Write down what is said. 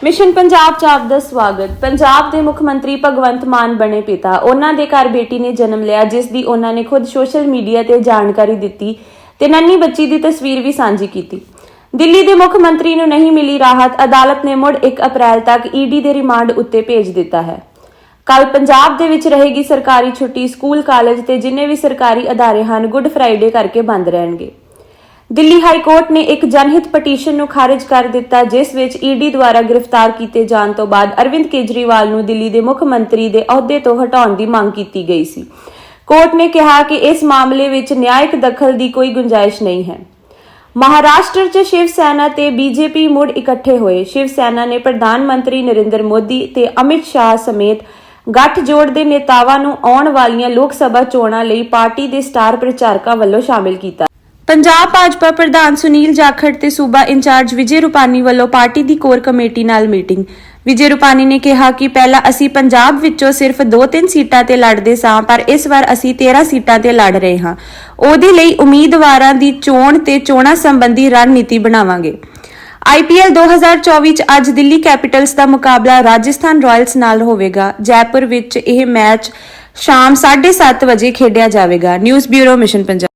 Mission Punjab ਚ ਆਪ ਦਾ ਸਵਾਗਤ। ਪੰਜਾਬ ਦੇ ਮੁੱਖ ਮੰਤਰੀ ਭਗਵੰਤ ਮਾਨ ਬਣੇ ਪਿਤਾ। ਉਹਨਾਂ ਦੇ ਘਰ ਬੇਟੀ ਨੇ ਜਨਮ ਲਿਆ, ਜਿਸ ਦੀ ਉਹਨਾਂ ਨੇ ਖੁਦ ਸੋਸ਼ਲ ਮੀਡੀਆ ਤੇ ਜਾਣਕਾਰੀ ਦਿੱਤੀ ਤੇ ਨੰਨੀ ਬੱਚੀ ਦੀ ਤਸਵੀਰ ਵੀ ਸਾਂਝੀ ਕੀਤੀ। ਦਿੱਲੀ ਦੇ ਮੁੱਖ ਮੰਤਰੀ ਨੂੰ ਨਹੀਂ ਮਿਲੀ ਰਾਹਤ। ਅਦਾਲਤ ਨੇ ਮੁੜ 1 ਅਪ੍ਰੈਲ ਤੱਕ ਈਡੀ ਦੇ ਰਿਮਾਂਡ ਉੱਤੇ ਭੇਜ ਦਿੱਤਾ ਹੈ। ਕੱਲ ਪੰਜਾਬ ਦੇ ਵਿੱਚ ਰਹੇਗੀ ਸਰਕਾਰੀ ਛੁੱਟੀ। ਸਕੂਲ, ਕਾਲਜ ਤੇ ਜਿੰਨੇ ਵੀ ਸਰਕਾਰੀ ਅਦਾਰੇ ਹਨ, ਗੁੱਡ ਫਰਾਈਡੇ ਕਰਕੇ ਬੰਦ ਰਹਿਣਗੇ। ਦਿੱਲੀ ਹਾਈ ਕੋਰਟ ਨੇ ਇੱਕ ਜਨਹਿਤ ਪਟੀਸ਼ਨ ਨੂੰ ਖਾਰਜ ਕਰ ਦਿੱਤਾ, ਜਿਸ ਵਿੱਚ ਈਡੀ ਦੁਆਰਾ ਗ੍ਰਿਫਤਾਰ ਕੀਤੇ ਜਾਣ ਤੋਂ ਬਾਅਦ ਅਰਵਿੰਦ ਕੇਜਰੀਵਾਲ ਨੂੰ ਦਿੱਲੀ ਦੇ ਮੁੱਖ ਮੰਤਰੀ ਦੇ ਅਹੁਦੇ ਤੋਂ ਹਟਾਉਣ ਦੀ ਮੰਗ ਕੀਤੀ ਗਈ ਸੀ। ਕੋਰਟ ਨੇ ਕਿਹਾ ਕਿ ਇਸ ਮਾਮਲੇ ਵਿੱਚ ਨਿਆਇਕ ਦਖਲ ਦੀ ਕੋਈ ਗੁੰਜਾਇਸ਼ ਨਹੀਂ ਹੈ। ਮਹਾਰਾਸ਼ਟਰ 'ਚ ਸ਼ਿਵ ਸੈਨਾ ਤੇ ਬੀਜੇਪੀ ਮੁੜ ਇਕੱਠੇ ਹੋਏ। ਸ਼ਿਵ ਸੈਨਾ ਨੇ ਪ੍ਰਧਾਨ ਮੰਤਰੀ ਨਰਿੰਦਰ ਮੋਦੀ ਤੇ ਅਮਿਤ ਸ਼ਾਹ ਸਮੇਤ ਗੱਠਜੋੜ ਦੇ ਨੇਤਾਵਾਂ ਨੂੰ ਆਉਣ ਵਾਲੀਆਂ ਲੋਕ ਸਭਾ ਚੋਣਾਂ ਲਈ ਪਾਰਟੀ ਦੇ ਸਟਾਰ ਪ੍ਰਚਾਰਕਾਂ ਵੱਲੋਂ ਸ਼ਾਮਿਲ ਕੀਤਾ। ਪੰਜਾਬ ਭਾਜਪਾ ਪ੍ਰਧਾਨ ਸੁਨੀਲ ਜਾਖੜ ਤੇ ਸੂਬਾ ਇੰਚਾਰਜ ਵਿਜੇ ਰੂਪਾਨੀ ਵੱਲੋਂ ਪਾਰਟੀ ਦੀ ਕੋਰ ਕਮੇਟੀ ਨਾਲ ਮੀਟਿੰਗ। ਵਿਜੇ ਰੂਪਾਨੀ ਨੇ ਕਿਹਾ ਕਿ ਪਹਿਲਾਂ ਅਸੀਂ ਪੰਜਾਬ ਵਿੱਚੋਂ ਸਿਰਫ 2-3 ਸੀਟਾਂ ਤੇ ਲੜਦੇ ਸਾਂ, ਪਰ ਇਸ ਵਾਰ ਅਸੀਂ 13 ਸੀਟਾਂ ਤੇ ਲੜ ਰਹੇ ਹਾਂ। ਉਹਦੇ ਲਈ ਉਮੀਦਵਾਰਾਂ ਦੀ ਚੋਣ ਤੇ ਚੋਣਾਂ ਸੰਬੰਧੀ ਰਣਨੀਤੀ ਬਣਾਵਾਂਗੇ। ਆਈਪੀਐਲ 2024 ਚ ਅੱਜ ਦਿੱਲੀ ਕੈਪੀਟਲਸ ਦਾ ਮੁਕਾਬਲਾ ਰਾਜਸਥਾਨ ਰਾਇਲਸ ਨਾਲ ਹੋਵੇਗਾ। ਜੈਪੁਰ ਵਿੱਚ ਇਹ ਮੈਚ ਸ਼ਾਮ 7:30 ਵਜੇ ਖੇਡਿਆ ਜਾਵੇਗਾ। News bureau mission Punjab.